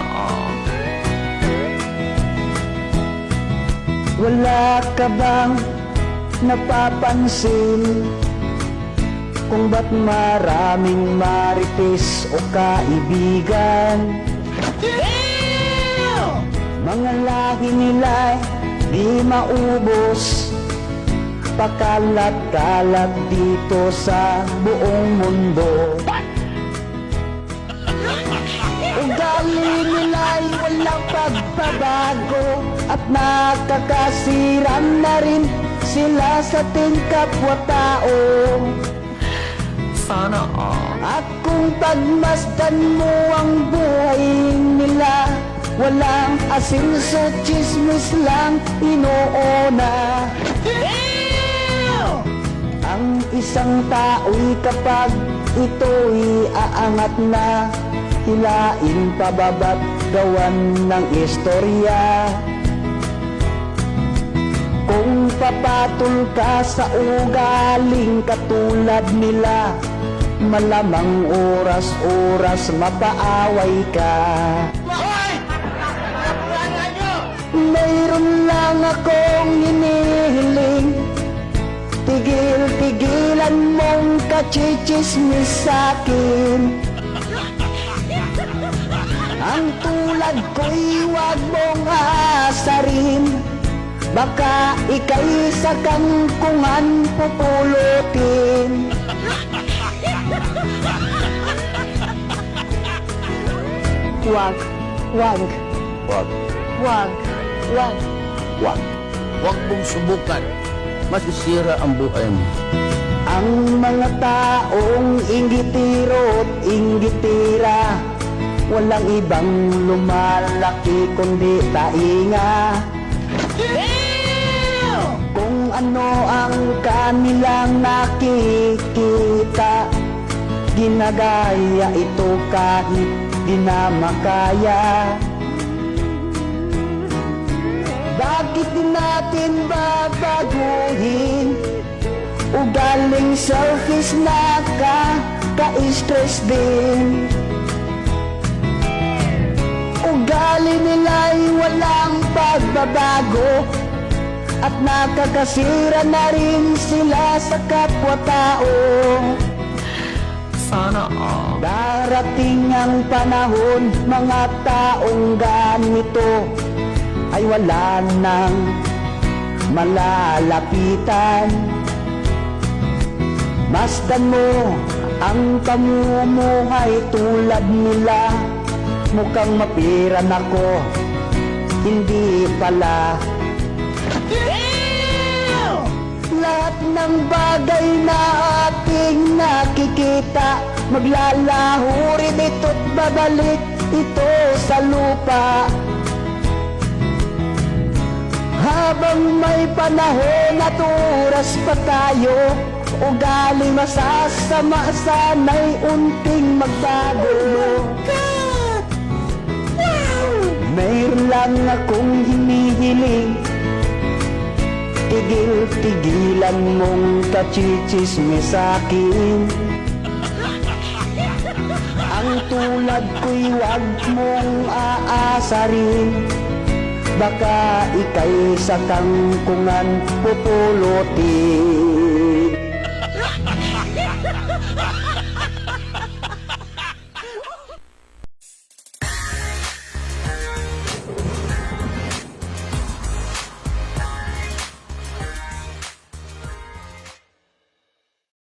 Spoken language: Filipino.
noon Wala ka bang napapansin Kung ba't maraming marites o kaibigan yeah! Mga lahi nila'y di maubos Pakalat-kalat dito sa buong mundo What? Ugali nila'y walang pagbabago At nakakasiran na rin sila sa ating kapwa-tao Sana all. At kung pagmasdan mo ang buhay nila Walang asin so chismis lang inoona Ang isang tao'y kapag ito'y aangat na Hilain pababat gawan ng istorya? Kung papatol ka sa ugaling katulad nila Malamang oras-oras mapaaway ka. Mayroon lang akong hinihiling. Tigil-tigilan mong kachichismis sa'kin Ang tulad ko'y wag mong aasarin Baka ika'y sa kangkungan pupulutin Wag, wag, Wag. wag, wag. Wag. Wag mong subukan. Masisira ang buhay mo. Ang mga taong inggitiro't inggitira Walang ibang lumalaki kundi tainga. Kung ano ang kanilang nakikita Ginagaya ito kahit di na makaya. Bakit di natin babaguhin? Ugaling selfish na ka Ka-stress din Ugali nila'y walang pagbabago. At nakakasira na rin sila sa kapwa-tao Sana all. Darating ang panahon Mga taong ganito Ay wala nang malalapitan. Masdan mo ang pamumuhay tulad nila Mukhang mapiran ako. Hindi pala. Lahat ng bagay na ating nakikita Maglalaho rin ito't babalik ito sa lupa. Habang may panahon at oras pa tayo Ugali masasama sana'y unting magbago. Mayroon lang akong hinihiling. Tigil-tigilan mong kachichismis sa'kin Ang tulad ko'y wag mong aasarin. Baka ika'y sa kangkungan pupulutin